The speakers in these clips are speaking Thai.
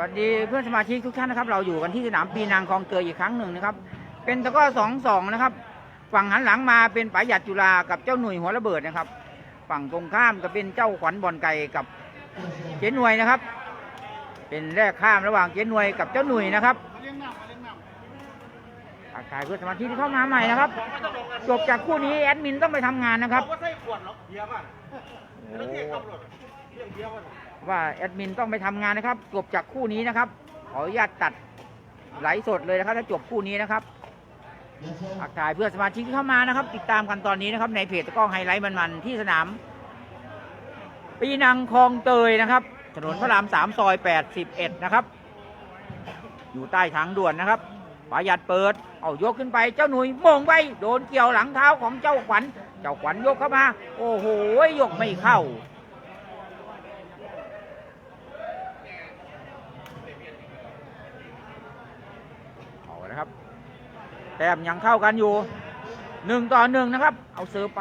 วัสดีเพื่อนสมาชิกทุกท่านนะครับ เราอยู่กันที่สนามปีนังคลองเตยอีกครั้งหนึ่งนะครับ เป็นตะก้อสองสองนะครับ ฝั่งหันหลังมาเป็นป๋าหยัดจุฬากับเจ้าหนุ่ยหัวระเบิดนะครับ ฝั่งตรงข้ามก็เป็นเจ้าขวัญบอลไก่กับเจ๊หน่วยนะครับ เป็นแรกข้ามระหว่างเจ๊หน่วยกับเจ้าหนุ่ยนะครับทักทายเพื่อนสมาชิกที่เข้ามาใหม่นะครับจบจากคู่นี้แอดมินต้องไปทำงานนะครับก็ใส่ขวดหรอเบียร์ป่ะโอ้ ว่าแอดมินต้องไปทำงานนะครับ จบจากคู่นี้นะครับ ขออนุญาตตัดไหลสดเลยนะครับ ถ้าจบคู่นี้นะครับทักทายเพื่อสมาชิกที่เข้ามานะครับ ติดตามกันตอนนี้นะครับ ในเพจตะกร้องไฮไลท์มันๆที่สนาม ปีนังคลองเตยนะครับถนนพระรามสามซอยแปดสิบเอ็ดนะครับ อยู่ใต้ทางด่วนนะครับประหยัดเปิด เอายกขึ้นไปเจ้าหนุ่ยโมงไปโดนเกี่ยวหลังเท้าของเจ้าขวัญ เจ้าขวัญยกเข้ามา โอ้โหยกไม่เข้าละครับ แต้มยังเข้ากันอยู่หนึ่งต่อหนึ่งนะครับ เอาเสือไป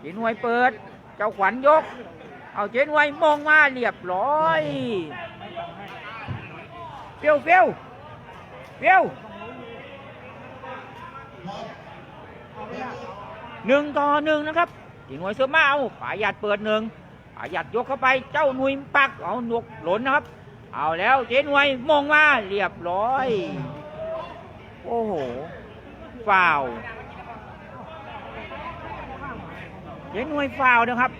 เจนวยเปิด เจ้าขวัญยก เอาเจนวยมองมาเรียบร้อยเฟี้ยวเฟี้ยวเฟี้ยวหนึ่งต่อหนึ่งนะครับเจนวยเสือมาเอาป่าหยัดเปิดหนึ่งป่าหยัดยกเข้าไปเจ้าหนุยปักเอาหนวกหล่นนะครับ เอาแล้วเจนวยมองมาเรียบร้อย โอ้โหฟาวเจ๊หน่วยฟาวนะครับ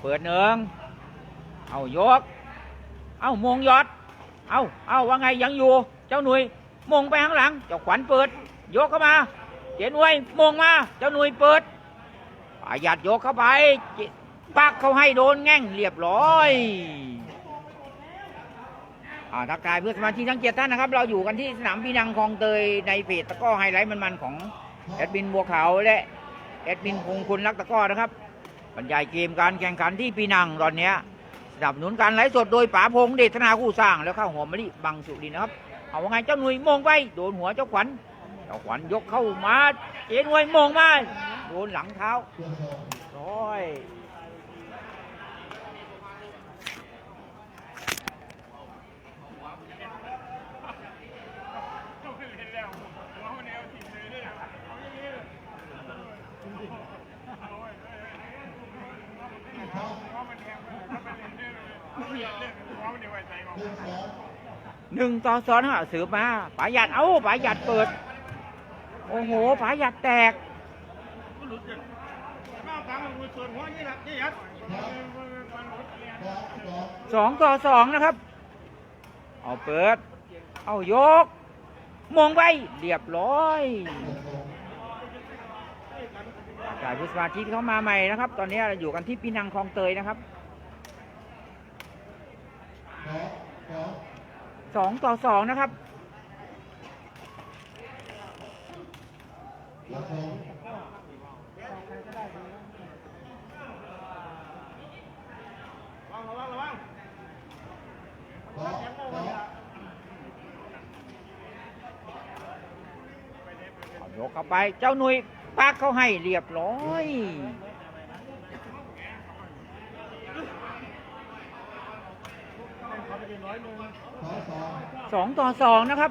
เปิดหนึ่งเอายก เอามงยอด เอาเอาว่าไงยังอยู่ เจ้าหนุ่ยมงไปข้างหลัง เจ้าขวัญเปิด ยกเข้ามาเจ๊หน่วยมงมา เจ้าหนุ่ยเปิดประหยัดยกเข้าไป ปักเขาให้โดนแง่งเรียบร้อยอ่าทักทายเพื่อนสมาชิกทั้งเกียรติท่านนะครับ เราอยู่กันที่สนามพีนังคลองเตยในเพจตะก้อไฮไลท์มันๆของแอดมินบัวขาวและแอดมินพงคุณรักตะก้อนะครับบรรยายเกมการแข่งขันที่ปีนังตอนเนี้ยสนับสนุนการไลฟ์สดโดยป๋าพงเดชนาคู่สร้าง แล้วข้าวหอมมะลิบังสุรินนะครับ เอาว่าไงเจ้าหนุ่ยมองไปโดนหัวเจ้าขวัญเจ้าขวัญยกเข้ามาเจหน่วยมองมาโดนหลังเท้าร้อย หนึ่งต่อสองฮะสืบมาป๋าหยัดเอาป๋าหยัดเปิด โอ้โหป๋าหยัดแตกก็หลุดกันข้าวกลางมันส่วนหัวนี่แหละนี่ยัดสองต่อสองนะครับ เอาเปิด เอายก มองไปเรียบร้อยจ่ายผู้สมาชิกเข้ามาใหม่นะครับ ตอนนี้เราอยู่กันที่ปีนังคลองเตยนะครับ สองต่อสองนะครับระวังระวังระวังเอายกเข้าไป เจ้าหนุยปักเขาให้เรียบร้อย สองต่อสองนะครับ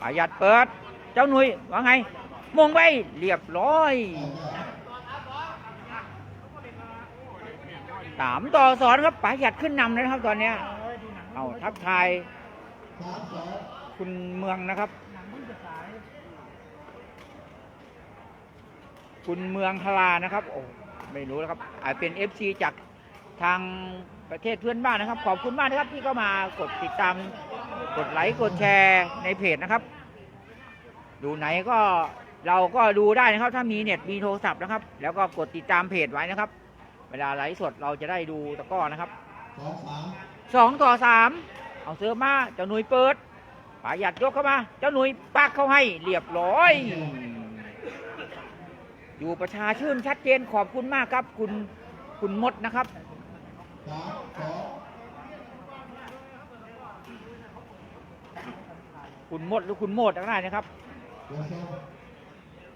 ประหยัดเปิด เจ้าหนุยว่าไงมงไปเรียบร้อยสามต่อสองครับประหยัดขึ้นนำนะครับ ตอนนี้เอาทักทายคุณเมืองนะครับ คุณเมืองทลานะครับโอ้ ไม่รู้นะครับอาจเป็นเอฟซีจากทางประเทศเพื่อนบ้านนะครับ ขอบคุณมากนะครับที่เข้ามากดติดตามกดไลค์กดแชร์ในเพจนะครับ ดูไหนก็เราก็ดูได้นะครับ ถ้ามีเน็ตมีโทรศัพท์นะครับ แล้วก็กดติดตามเพจไว้นะครับ เวลาไลฟ์สดเราจะได้ดูตะก้อนะครับสองต่อสามเอาเสือมาเจ้าหนุ่ยเปิดปาหยัดยกเข้ามา เจ้าหนุ่ยปักเข้าให้เรียบร้อย อยู่ประชาชื่นชัดเจนขอบคุณมากครับ คุณคุณมดนะครับคุณมดหรือคุณโมดก็ได้นะครับ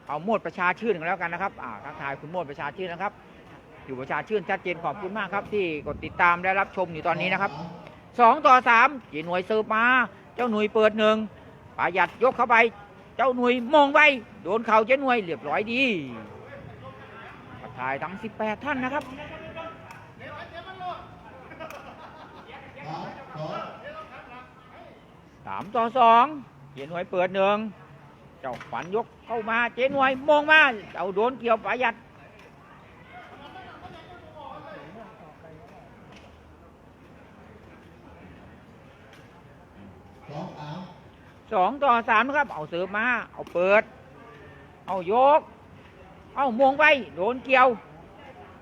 เอาโมดประชาชื่นกันแล้วกันนะครับอ่าทักทายคุณโมดประชาชื่นนะครับ อยู่ประชาชื่นชัดเจนขอบคุณมากครับ ที่กดติดตามและรับชมอยู่ตอนนี้นะครับสองต่อสามเจหน่วยเสิร์ฟมาเจ้าหน่วยเปิดหนึ่งประหยัดยกเข้าไป เจ้าหน่วยมองไปโดนเข่าเจ้าหน่วยเรียบร้อยดี ทักทายทั้ง 18 ท่านนะครับสามต่อสองเจหน่วยเปิดหนึ่งเจ้าฝันยกเข้ามาเจหน่วยมองมาเอาโดนเกี่ยวประหยัดสองต่อสามครับ เอาเสิร์ฟมา เอาเปิด เอายก เอามงไปโดนเกี่ยว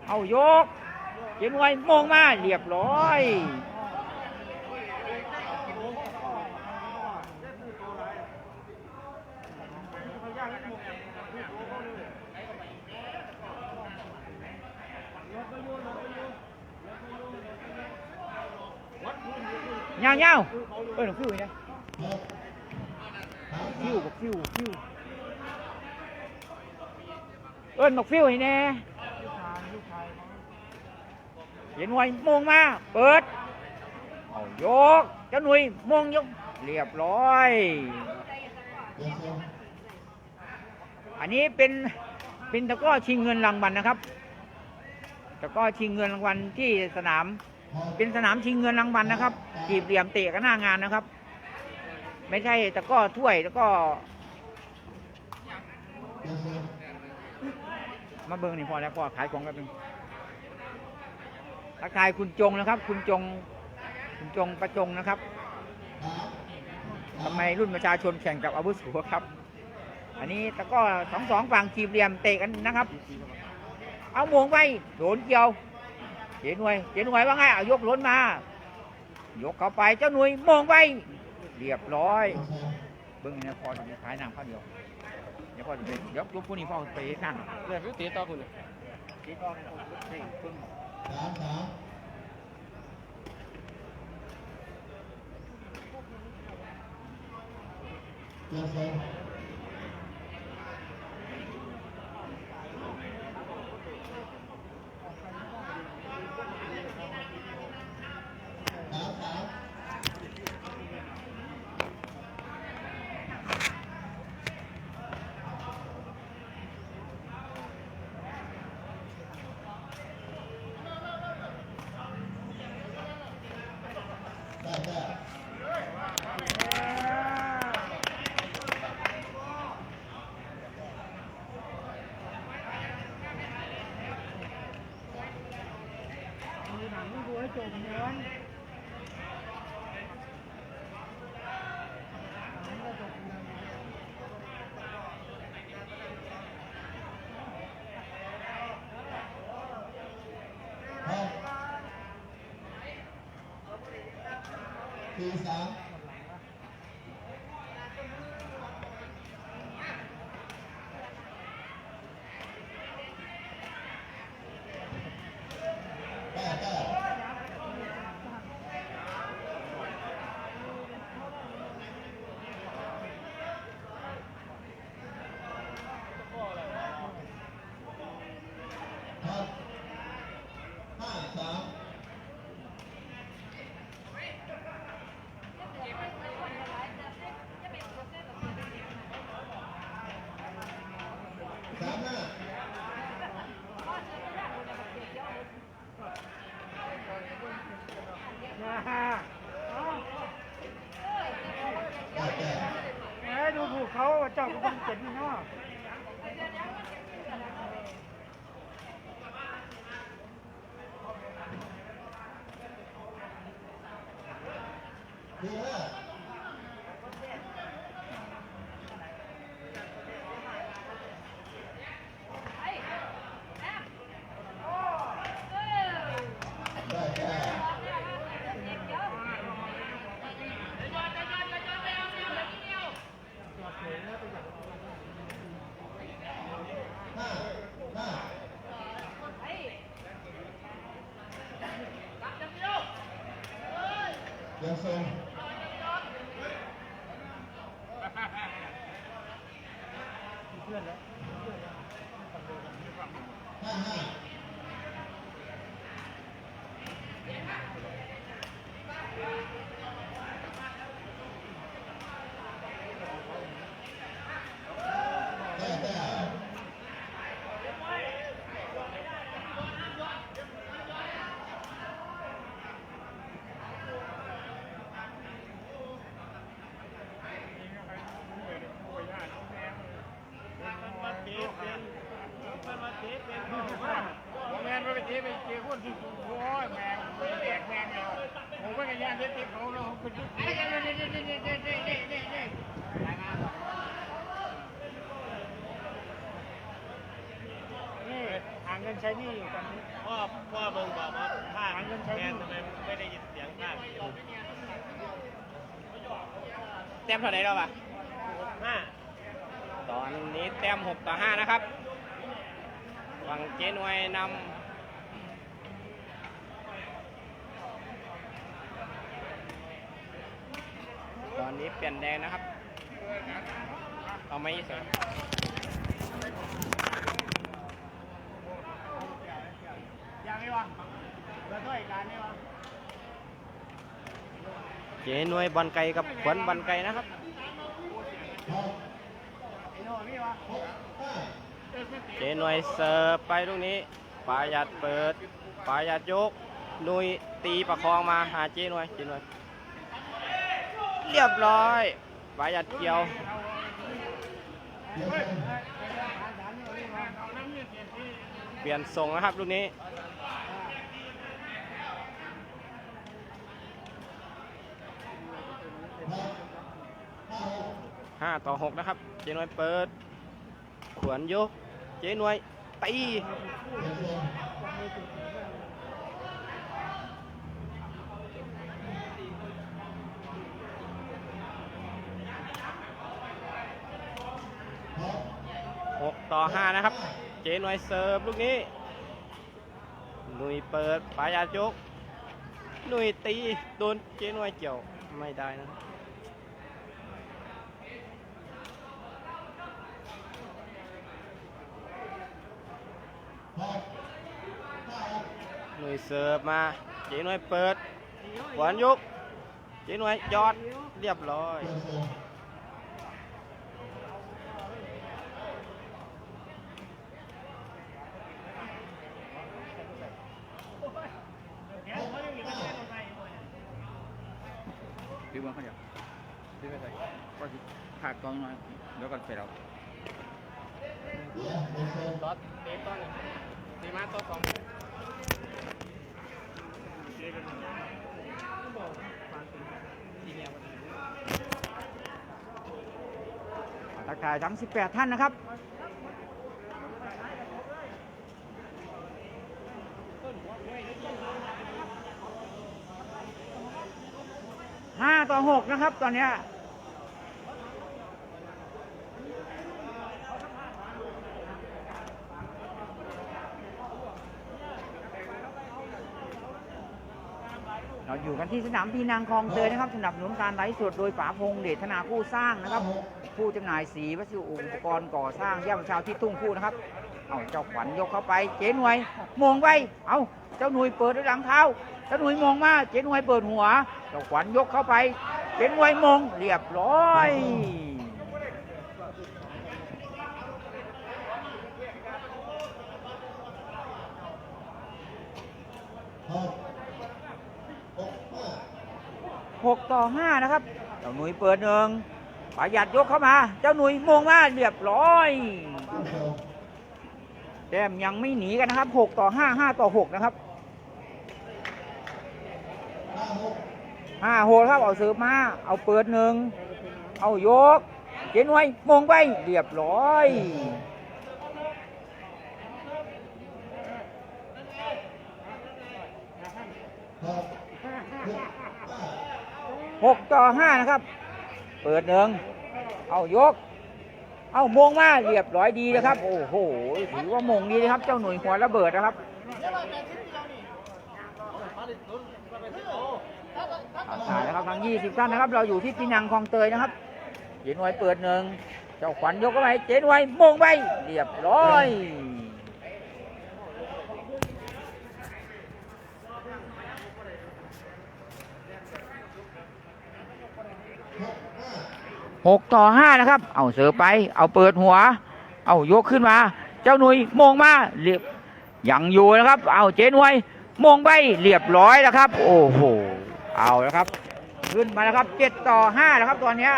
เอายกเจนวยมงมาเรียบร้อยเงาเงาเอ้ยหนูฟิวเนี่ยฟิวบอกฟิวฟิว เอิ้นบอกฟิวให้แน่เห็นไว้มงมาเปิดเอายกเจ้าหนุ่ยมงยกเรียบร้อย อันนี้เป็นเป็นตะก้อชิงเงินรางวัลนะครับตะก้อชิงเงินรางวัลที่สนาม เป็นสนามชิงเงินรางวัลนะครับจีบเหลี่ยมเตะกันหน้างานนะครับ ไม่ใช่ตะก้อถ้วยแล้วก็ มาเบิ้งนี่พอแล้วพอขายของกันเป็นงทักทายคุณจงนะครับ คุณจง คุณจงประจงนะครับทำไมรุ่นประชาชนแข่งกับอาวุโสครับ อันนี้ตะก้อสองสองฝั่งจีบเหลี่ยมเตะกันนะครับ เอาหมวงไปโดนเกี่ยวเจ๊หน่วยเจ๊หน่วยว่าไงเอายกล้นมา ยกเข้าไปเจ้าหน่วยมองไป เรียบร้อย เบิ้งนี่พอจะขายน้ำข้าเดียว ดี๋ยวพอจะไปเดี๋ยวยกพวกนี้พอไปนั่นเนี่ยพี่ตีต่อคุณที่ก็นี่เพิ่งสี่สาม แก้แก้ครับห้าสาม สามห้าแก้แก้แหมดูถูกเขาเจ้าก็ต้องเจ็บนี่เนาะสี่ห้า ยังทรง ห้าห้าได้แต้ม มาเทปเป็นมันมาเทปเป็นแมนไปเทปเป็นเจ้าคนที่โอ้ยแมงแตกแมงเลยผมก็ยังเทปเขาแล้วผมเป็ นนี่หาเงินใช้หนี่อยู่ตอนนี้พ่อพ่อเบิ่งบอกว่าภาคแมนทำไมไม่ได้ยินเสียงภาคแต้มเท่าไหร่แล้วปะห้าตอนนี้แต้มหกต่อห้านะครับ ฝั่งเจนวยนำ ตอนนี้เปลี่ยนแดงนะครับ เอาไม่เสร็จอย่างนี้วะแล้วถ้วยการนี่วะเจนวยบอลไก่กับขวัญบอลไก่นะครับหกไอ้โน่นี่วะหกห้าเจนวยเสิร์ฟไปลูกนี้ปายัดเปิดปายัดยกนุยตีประคองมาหาเจนวยเจนวย เรียบร้อยปายัดเกี่ยวเปลี่ยนทรงนะครับลูกนี้ห้าต่อ6นะครับ เจนวยเปิด ขวนยก เจนวยตี เดี๋ยวชมหก 6 ต่อ 5 นะครับ เจนวยเสิร์ฟลูกนี้หนุยเปิดปายาจกหนุยตีโดนเจนวยเกี่ยวไม่ได้นะหนุยเสิร์ฟมาเจนวยเปิดขวานยกเจนวยยอดเรียบร้อย เดี๋ยวชม พี่เบิ้งเขาอยากพี่ไม่ใส่ก็ขาดกองหน่อยเดี๋ยวก่อนเสร็จแล้วเดี๋ยวเดี๋ยวชมรถเตะต้นตีมาตัวสองทักทายทั้ง 18 ท่านนะครับ ห้าต่อหกนะ ครับตอนเนี้เราอยู่กันที่สนามพีนางคลองเตยนะครับสนับสนุนการไลฟ์สดโดยป๋าพงเดชธนาผู้สร้างนะครับ ผู้จำหน่ายสีวัสดุอุปกรณ์ก่อสร้างย่ำชาวที่ตุ้งคู่นะครับ เอาเจ้าขวัญยกเข้าไป เจ๊หน่วยมองไปเอาเจ้าหน่วยเปิดด้วยหลังเท้าเจ้าหน่วยมองมาเจ๊หน่วยเปิดหัว เจ้าขวัญยกเข้าไป เจ๊หน่วยมองเรียบร้อยหกหกห้าหกต่อห้านะครับ เจ้าหน่วยเปิดหนึ่งประหยัดยกเข้ามา เจ้าหน่วยมองมาเรียบร้อยเดี๋ยวชมแต้มยังไม่หนีกันนะครับหกต่อห้าห้าต่อหกนะครับ ห้าหก ห้าโหดครับเอาเสิร์ฟมา เอาเปิดหนึ่ง เอายก เจนวยมงไป เรียบร้อยหกหกห้าหกต่อห้านะครับ เปิดหนึ่ง เอายก เอามงมาเรียบร้อยดีนะครับ โอ้โหถือว่ามงดีนะครับ เจ้าหน่วยหัวระเบิดนะครับ ทาสายนะครับทางยี่สิบท่านนะครับ เราอยู่ที่ปีนังคลองเตยนะครับ เจนวยเปิดหนึ่งเจ้าขวัญยกเข้าไปเจนวยมงไปเรียบร้อยหกต่อห้านะครับ เอาเสือไป เอาเปิดหัว เอายกขึ้นมา เจ้าหนุยมงมาเรียบยังอยู่นะครับ เอาเจนวยมงไปเรียบร้อยนะครับ โอ้โห เอาแล้วครับ ขึ้นมาแล้วครับเจ็ดต่อห้าแล้วครับตอนนี้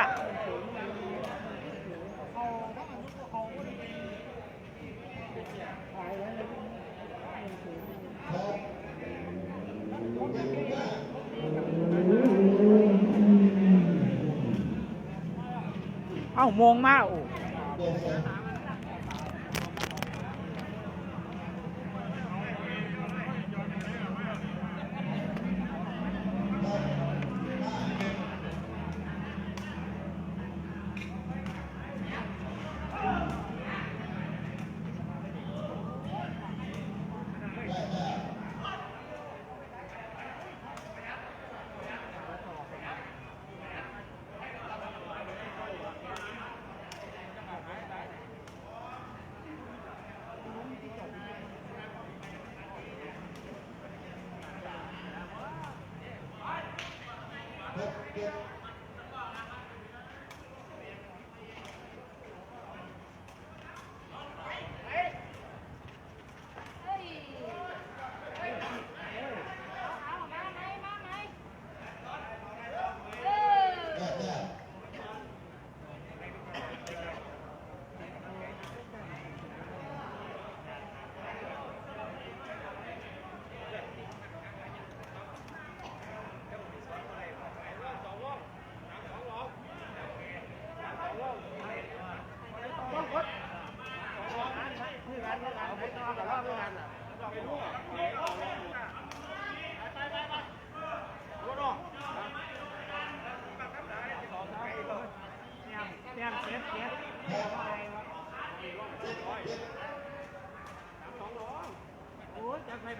เอ้าโมงมาโอ้ เดินเส้น แยกแยก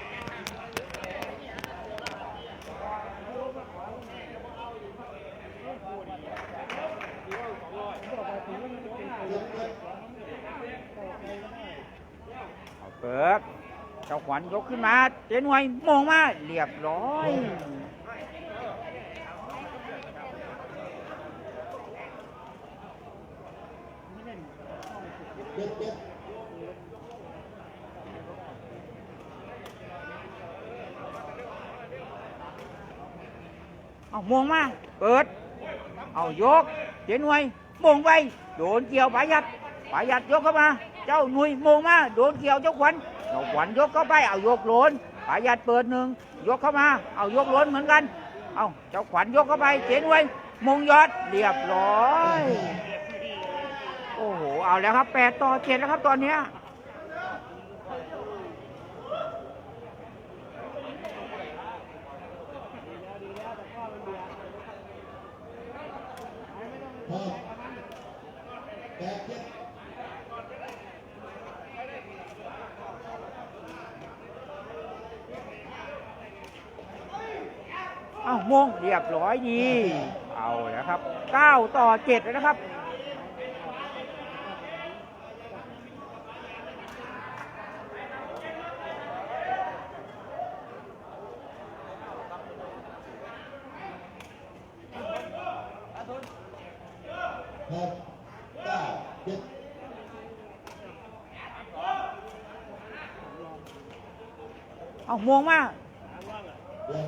ดเจ้าขวัญยกขึ้นมาเจนวยโมงมาเรียบร้อยเอาโมงมาเปิด เอายกเจนวยโมงไปโดนเกี่ยวปายัดปายัดยกเข้ามา จ้าหนุยโมงมาโดนเกี่ยวเจ้าขวัญเจ้าขวัญยกเข้าไปเอายกโหลนปายัดเปิดหนึ่งยกเข้ามา เอายกโหลนเหมือนกัน เอาเจ้าขวัญยกเข้าไปเจนวยมงยอดเรียบร้อยโอ้โหเอาแล้วครับแปดต่อเจ็ดแล้วครับตอนเนี้ยพอแปดเจ็ด เอาโมงเรียบร้อยดีเอาแล้วครับเก้าต่อเจ็ดแล้วนะครับหกเก้าเจ็ดเอาโมงมาเดิน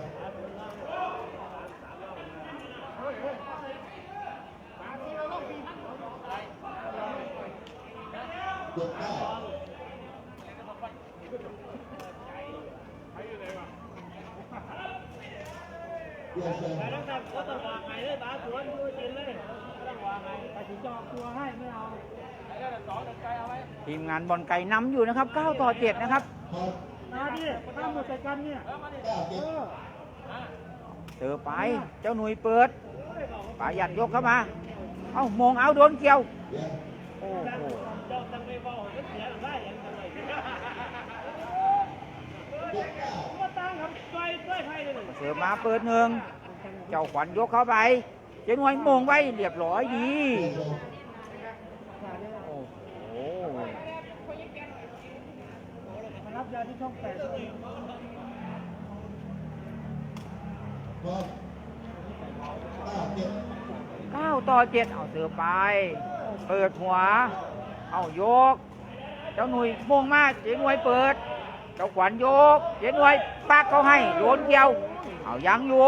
เจ็ดเก้าเดินเส้น ทีมงานบอลไก่นำอยู่นะครับเก้าต่อเจ็ดนะครับพอมาดิข้ามหมดใส่กันเนี่ยเก้าเจ็ดเจอไปเจ้าหนุ่ยเปิดปายัดยกเข้ามา เอาโมงเอาโดนเกี่ยวเดินโอ้โหเสือมาเปิดหนึ่งเจ้าขวัญยกเข้าไป เจ๊นวยมงไว้เรียบร้อยดีโอ้โหรับห้าเจ็ดเก้าต่อเจ็ดเอาเสือไป เปิดหัว เอายก เจ้าหนุ่ยมงมาเจ๊นวยเปิด เจ้าขวัญยก เจ๊นวยปักเขาให้โยนเกี่ยว เอายังอยู่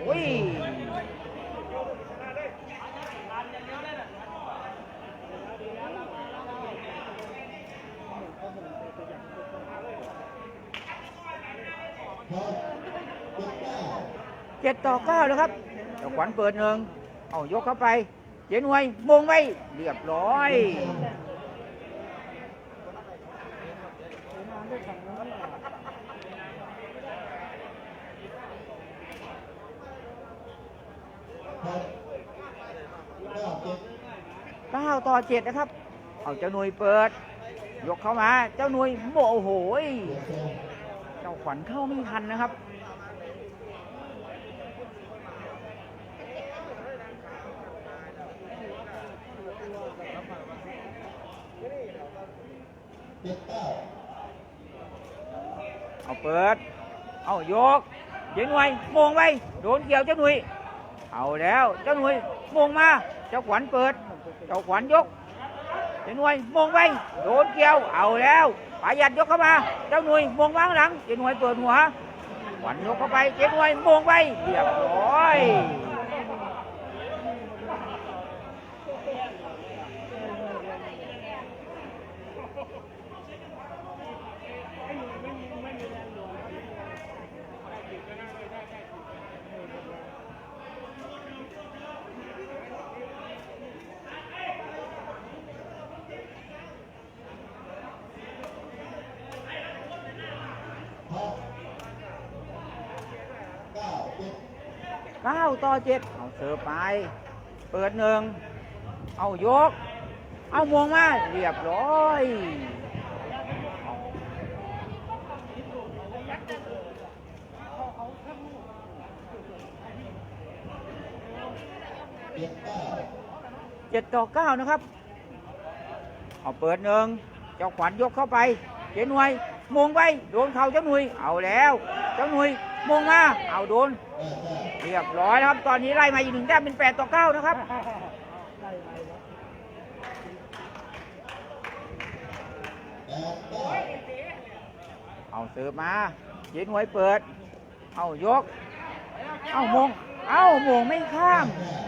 เจ็ดเก้าเจ็ดต่อเก้าแล้วครับเจ้าขวัญเปิดหนึ่งเอายกเข้าไป เจ๊หน่วยมงไว้ เรียบร้อย 9 ต่อ 7 นะครับ เอาเจ้าหน่ยเปิด ยกเข้ามา เจ้าหน่ยโมโหยเจ้าขวัญเข้าไม่ทันนะครับเอาเปิด เอายกเจ้าหน่วยมงไป โดนเกี่ยวเจ้าหน่ยเอาแล้ว เจ้าหน่วยมงมา เจ้าขวัญเปิด เจ้าขวัญยกเจ๊หน่วยมงไปโดนเกี่ยวเอาแล้วปายัดยกเข้ามาเจ้าหน่วยมงวางหลังเจ๊หน่วยเปิดหัวขวัญยกเข้าไปเจ๊หน่วยมงไปเรียบร้อย ครับเก้าเจ็ด เก้าต่อเจ็ดเอาเสิร์ฟไป เปิดหนึ่ง เอายก เอามวงมา เรียบร้อยเจ็ดต่อเก้านะครับ เอาเปิดหนึ่ง เจ้าขวัญยกเข้าไป เจ๊หน่วยมงไป โดนเขาเจ้าหนุ่ยเอาแล้ว เจ้าหนุ่ย มงมาเอาโดน เรียบร้อยนะครับ ตอนนี้ไล่มาอีกหนึ่งแต้มเป็นแปดต่อเก้านะครับเอาเสิร์ฟมาเจ๊หน่วยเปิด เอายก เอามง เอามงไม่ข้าม ห้า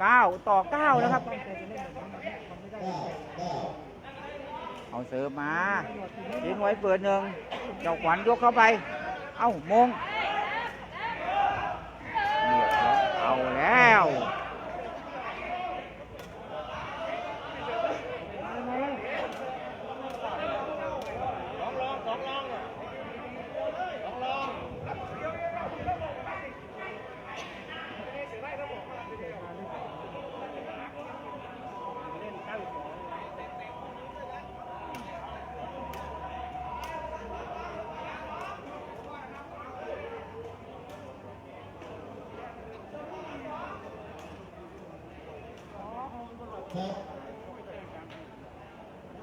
เก้าต่อเก้านะครับ เก้าเก้า เอาเสิร์ฟมาเจ๊หน่วยเปิดหนึ่ง เจ้า ขวัญยกเข้าไป เอามงเรียบร้อยเอาแล้ว สองรองสองรองอะสองรอง ครับ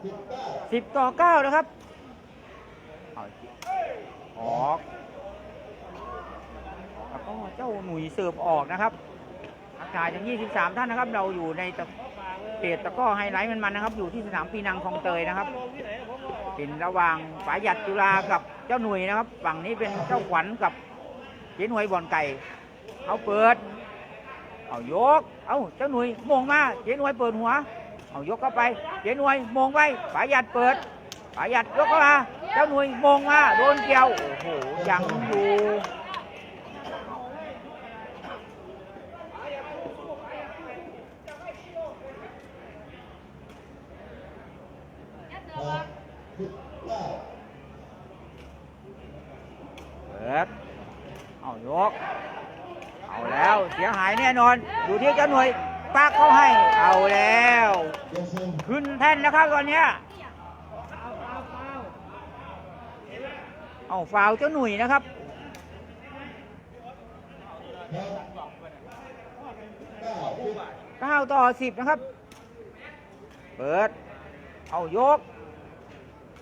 สิบเก้าสิบต่อเก้านะครับเอาออกแล้วก็เจ้าหนุ่ยเสิร์ฟออกนะครับอากาศถึง23 ท่านนะครับ เราอยู่ในตะเตะตะกร้อไฮไลท์มันๆนะครับ อยู่ที่สนามปีนังคลองเตยนะครับเป็นระหว่างป๋าหยัดจุฬากับเจ้าหนุ่ยนะครับ ฝั่งนี้เป็นเจ้าขวัญกับเจ๊หน่วยบอลไก่เอาเปิด เอายก เอาเจ้าหนุ่ยมงมาเจ๊หน่วยเปิดหัว เอายกเข้าไปเจ้าหน่วยมงไปฝ่ายหยัดเปิดฝ่ายหยัดยกเข้ามาเจ้าหน่วยมงมาโดนเกี่ยวโอ้โหยังอยู่เปิเอายก เอาแล้วเสียหายแน่นอนอยู่ที่เจ้าหน่วย ปักเขาให้ เอาแล้ว ขึ้นแท่นนะครับตอนเนี้ยเอาฟาวเจ้าหนุ่ยนะครับเก้าต่อ10นะครับ เปิด เอายก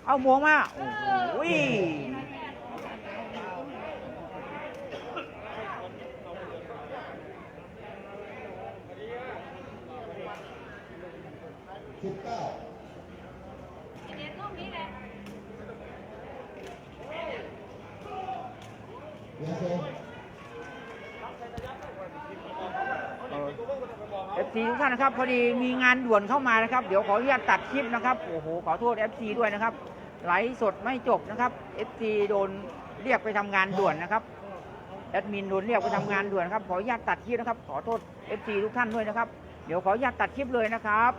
เอาหมวงมา โอ้ย สิบเก้าเจ็ดสิบ เอฟซีทุกท่า นะครับ พอดีมีงานด่วนเข้ามานะครับ เดี๋ยวขออนุญาตตัดคลิปนะครับ โอ้โห ขอโทษ FC ด้วยนะครับ ไลฟ์สดไม่จบนะครับ FC โดนเรียกไปทำงานด่วนนะครับ แอดมินโดนเรียกไปทำงานด่วนครับ ขออนุญาตตัดคลิปนะครับ ขอโทษ FC ทุกท่านด้วยนะครับ เดี๋ยวขออนุญาตตัดคลิปเลยนะครับ